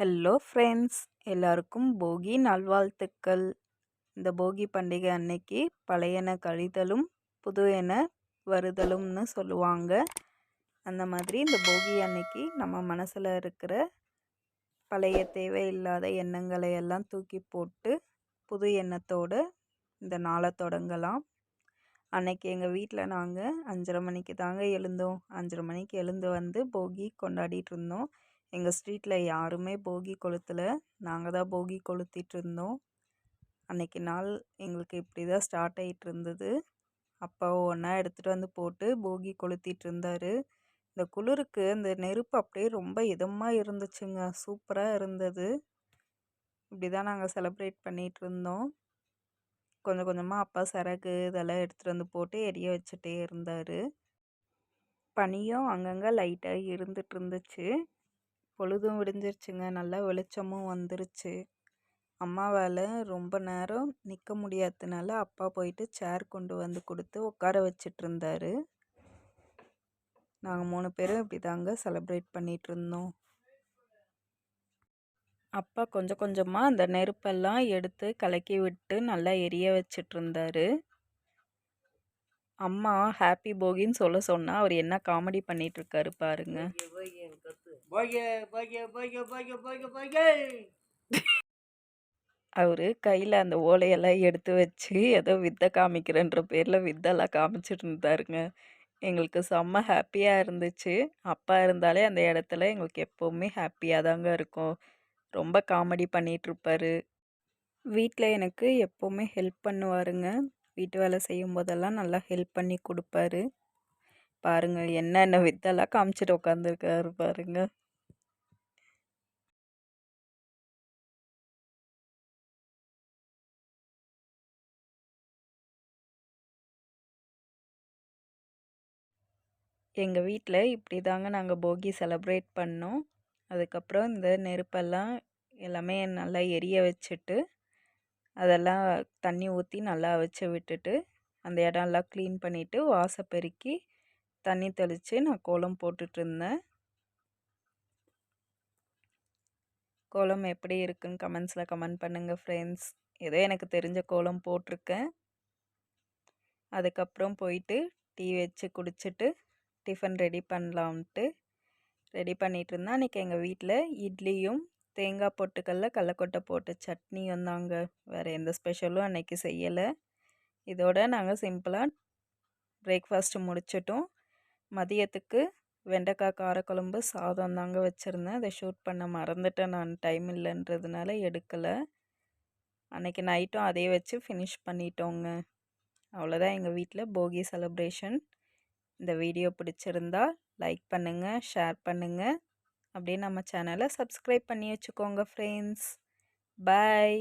Hello friends எல்லாருக்கும் போகி நல்வாழ்த்துக்கள். இந்த போகி பண்டிகை அன்னைக்கு பழையன கழிதலும் புது என வருதலும்னு சொல்லுவாங்க. அந்த மாதிரி இந்த போகி அன்னைக்கு நம்ம மனசில் இருக்கிற பழைய தேவையில்லாத எண்ணங்களை எல்லாம் தூக்கி போட்டு புது எண்ணத்தோடு இந்த நாளை தொடங்கலாம். அன்னைக்கு எங்கள் வீட்டில் நாங்கள் அஞ்சரை மணிக்கு தாங்க எழுந்தோம். அஞ்சரை மணிக்கு எழுந்து வந்து போகி கொண்டாடிட்டு இருந்தோம். எங்கள் ஸ்ட்ரீட்டில் யாருமே போகி கொளுத்தலை. நாங்கள் தான் போகி கொளுத்திட்டு இருந்தோம் அன்னைக்கு நாள் எங்களுக்கு இப்படி தான் ஸ்டார்ட் ஆகிட்டு இருந்தது அப்பா ஒன்றா எடுத்துகிட்டு வந்து போட்டு போகி கொளுத்திட்டு இருந்தார் இந்த குளிருக்கு இந்த நெருப்பு அப்படியே ரொம்ப இதமாக இருந்துச்சுங்க. சூப்பராக இருந்தது. இப்படி தான் நாங்கள் செலப்ரேட் பண்ணிகிட்டு இருந்தோம் கொஞ்சம் கொஞ்சமாக அப்பா சரகு இதெல்லாம் எடுத்துகிட்டு வந்து போட்டு எரிய வச்சுட்டே இருந்தார். பனியும் அங்கங்கே லைட்டாக இருந்துட்டு இருந்துச்சு பொழுதும் விடிஞ்சிருச்சுங்க. நல்லா வெளிச்சமும் வந்துருச்சு. அம்மாவால் ரொம்ப நேரம் நிற்க முடியாததுனால அப்பா போயிட்டு சேர் கொண்டு வந்து கொடுத்து உட்கார வச்சிட்ருந்தாரு நாங்கள் மூணு பேரும் இப்படி தாங்க செலப்ரேட் பண்ணிகிட்டு இருந்தோம். அப்பா கொஞ்சம் கொஞ்சமாக அந்த நெருப்பெல்லாம் எடுத்து கலக்கி விட்டு நல்லா எரிய வச்சிட்ருந்தாரு அம்மா ஹாப்பி போகின்னு சொல்ல சொன்னால் அவர் என்ன காமெடி பண்ணிட்டு இருக்காரு பாருங்க அவர் கையில் அந்த ஓலையெல்லாம் எடுத்து வச்சு ஏதோ வித்தை காமிக்கிறேன்ற பேரில் வித்தெல்லாம் காமிச்சிட்டு இருந்தாருங்க எங்களுக்கு செம்ம ஹாப்பியாக இருந்துச்சு. அப்பா இருந்தாலே அந்த இடத்துல எங்களுக்கு எப்போவுமே ஹாப்பியாக தாங்க இருக்கும். ரொம்ப காமெடி பண்ணிகிட்ருப்பாரு வீட்டில் எனக்கு எப்போவுமே ஹெல்ப் பண்ணுவாருங்க. வீட்டு வேலை செய்யும் போதெல்லாம் நல்லா ஹெல்ப் பண்ணி கொடுப்பாரு. பாருங்கள் என்னென்ன வித்தெல்லாம் காமிச்சிட்டு உட்காந்துருக்காரு பாருங்க. எங்கள் வீட்டில் இப்படி தாங்க நாங்கள் போகி செலப்ரேட் பண்ணோம். அதுக்கப்புறம் இந்த நெருப்பெல்லாம் எல்லாமே நல்லா எரிய வச்சுட்டு அதெல்லாம் தண்ணி ஊற்றி நல்லா வச்சு விட்டுட்டு அந்த இடம்லாம் க்ளீன் பண்ணிவிட்டு வாசல் பெருக்கி தண்ணி தெளித்து நான் கோலம் போட்டுட்ருந்தேன் கோலம் எப்படி இருக்குன்னு கமெண்ட்ஸில் கமெண்ட் பண்ணுங்கள் ஃப்ரெண்ட்ஸ் ஏதோ எனக்கு தெரிஞ்ச கோலம் போட்டிருக்கேன். அதுக்கப்புறம் போயிட்டு டீ வச்சு குடிச்சிட்டு டிஃபன் ரெடி பண்ணலாம்ன்ட்டு ரெடி பண்ணிகிட்டு இருந்தேன். அன்றைக்கி எங்கள் வீட்டில் இட்லியும் தேங்காய் பொட்டுக்கல்ல கடலக்கொட்டை போட்டு சட்னி வந்தாங்க. வேறு எந்த ஸ்பெஷலும் அன்றைக்கி செய்யலை. இதோட நாங்கள் சிம்பிளாக பிரேக்ஃபாஸ்ட்டு முடிச்சிட்டோம். மதியத்துக்கு வெண்டைக்காய் காரக்குழம்பு சாதம் தாங்க வச்சுருந்தேன். அதை ஷூட் பண்ண மறந்துட்டேன் நான். டைம் இல்லைன்றதுனால எடுக்கலை. அன்றைக்கி நைட்டும் அதே வச்சு ஃபினிஷ் பண்ணிட்டோங்க. அவ்வளோதான் எங்கள் வீட்டில் போகி செலப்ரேஷன் இந்த வீடியோ பிடிச்சிருந்தா லைக் பண்ணுங்கள் ஷேர் பண்ணுங்கள் அப்படியே நம்ம சேனலை சப்ஸ்கிரைப் பண்ணி வச்சுக்கோங்க ஃப்ரெண்ட்ஸ் பாய்